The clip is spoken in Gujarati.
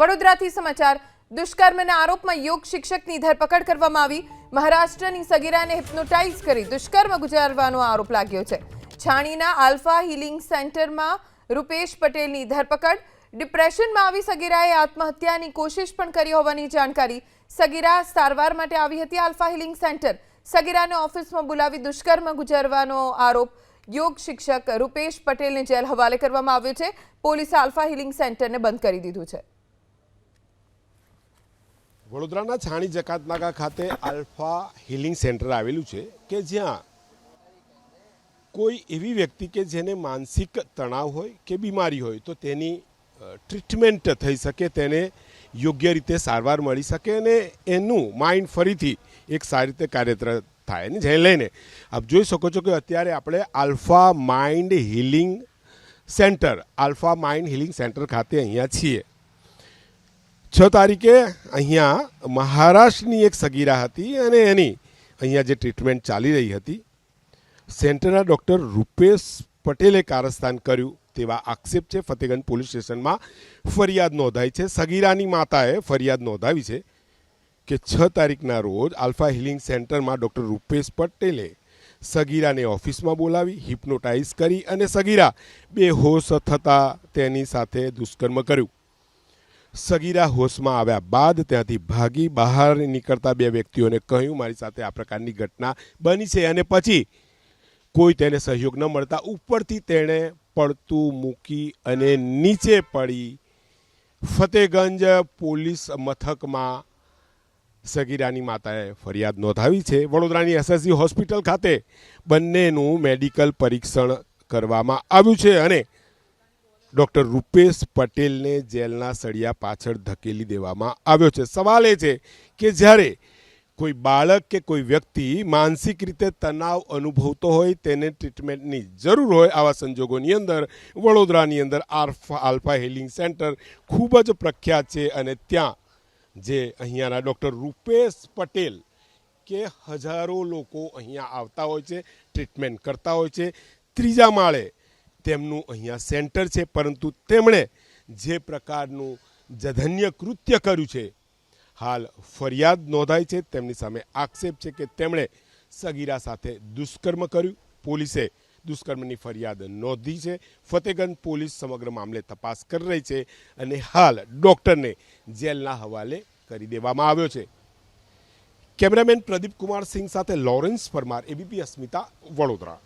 વડોદરાથી સમાચાર. દુષ્કર્મના આરોપમાં યોગ શિક્ષકની ધરપકડ કરવામાં આવી. મહારાષ્ટ્રની સગીરાને હિપ્નોટાઇઝ કરી દુષ્કર્મ ગુજારવાનો આરોપ લાગ્યો છે. છાણીના આલ્ફા હિલિંગ સેન્ટરમાં રૂપેશ પટેલની ધરપકડ. ડિપ્રેશનમાં આવી સગીરાએ આત્મહત્યાની કોશિશ પણ કરી હોવાની જાણકારી. સગીરા સારવાર માટે આવી હતી આલ્ફા હિલિંગ સેન્ટર. સગીરાને ઓફિસમાં બોલાવી દુષ્કર્મ ગુજારવાનો આરોપ. યોગ શિક્ષક રૂપેશ પટેલને જેલ હવાલે કરવામાં આવ્યો છે. પોલીસે આલ્ફા હિલિંગ સેન્ટરને બંધ કરી દીધું છે. વડોદરાના છાણી જકાતનાકા ખાતે આલ્ફા હિલિંગ સેન્ટર આવેલું છે કે જ્યાં કોઈ એવી વ્યક્તિ કે જેને માનસિક તણાવ હોય કે બીમારી હોય તો તેની ટ્રીટમેન્ટ થઈ શકે, તેને યોગ્ય રીતે સારવાર મળી શકે અને એનું માઇન્ડ ફરીથી એક સારી રીતે કાર્યરત થાય અને જે લઈને. આપ જોઈ શકો છો કે અત્યારે આપણે alpha mind healing centre, alpha mind healing centre ખાતે અહીંયા છીએ. છ તારીખે અહીંયા મહારાષ્ટ્રની એક સગીરા હતી અને એની અહીંયા જે ટ્રીટમેન્ટ ચાલી રહી હતી, સેન્ટરના ડૉક્ટર રૂપેશ પટેલે કારસ્તાન કર્યું તેવા આક્ષેપ છે. ફતેગંજ પોલીસ સ્ટેશનમાં ફરિયાદ નોંધાઈ છે. સગીરાની માતાએ ફરિયાદ નોંધાવી છે કે છ તારીખના રોજ આલ્ફા હિલિંગ સેન્ટરમાં ડૉક્ટર રૂપેશ પટેલે સગીરાને ઓફિસમાં બોલાવી, હિપ્નોટાઇઝ કરી અને સગીરા બેહોશ થતાં તેની સાથે દુષ્કર્મ કર્યું. સગીરા હોશમાં આવ્યા બાદ ત્યાંથી ભાગી બહાર નીકળતા બે વ્યક્તિઓને કહ્યું, મારી સાથે આ પ્રકારની ઘટના બની છે. અને પછી કોઈ તેને સહયોગ ન મળતા ઉપરથી તેણે પડતું મૂકી અને નીચે પડી ફતેગંજ પોલીસ મથકમાં સગીરાની માતાએ ફરિયાદ નોંધાવી છે. વડોદરાની એસએસજી હોસ્પિટલ ખાતે બંનેનું મેડિકલ પરીક્ષણ કરવામાં આવ્યું છે અને ડૉક્ટર રૂપેશ પટેલને જેલના સળિયા પાછળ ધકેલી દેવામાં આવ્યો છે. સવાલ એ છે કે જ્યારે કોઈ બાળક કે કોઈ વ્યક્તિ માનસિક રીતે તણાવ અનુભવતો હોય, તેને ટ્રીટમેન્ટની જરૂર હોય, આવા સંજોગોની અંદર વડોદરાની અંદર આલ્ફા આલ્ફા હિલિંગ સેન્ટર ખૂબ જ પ્રખ્યાત છે અને ત્યાં જે અહીંયાના ડૉક્ટર રૂપેશ પટેલ કે હજારો લોકો અહીંયા આવતા હોય છે, ટ્રીટમેન્ટ કરતા હોય છે. ત્રીજા માળે તેમનું અહીંયા સેન્ટર છે, પરંતુ તેમણે જે પ્રકારનું જધન્ય કૃત્ય કર્યું છે, હાલ ફરિયાદ નોંધાઈ છે. તેમની સામે આક્ષેપ છે કે તેમણે સગીરા સાથે દુષ્કર્મ કર્યું. પોલીસે દુષ્કર્મની ફરિયાદ નોંધી છે. ફતેગંજ પોલીસ સમગ્ર મામલે તપાસ કરી રહી છે અને હાલ ડૉક્ટરને જેલના હવાલે કરી દેવામાં આવ્યો છે. કેમેરામેન પ્રદીપ કુમાર સિંહ સાથે લોરેન્સ પરમાર, એબીપી અસ્મિતા, વડોદરા.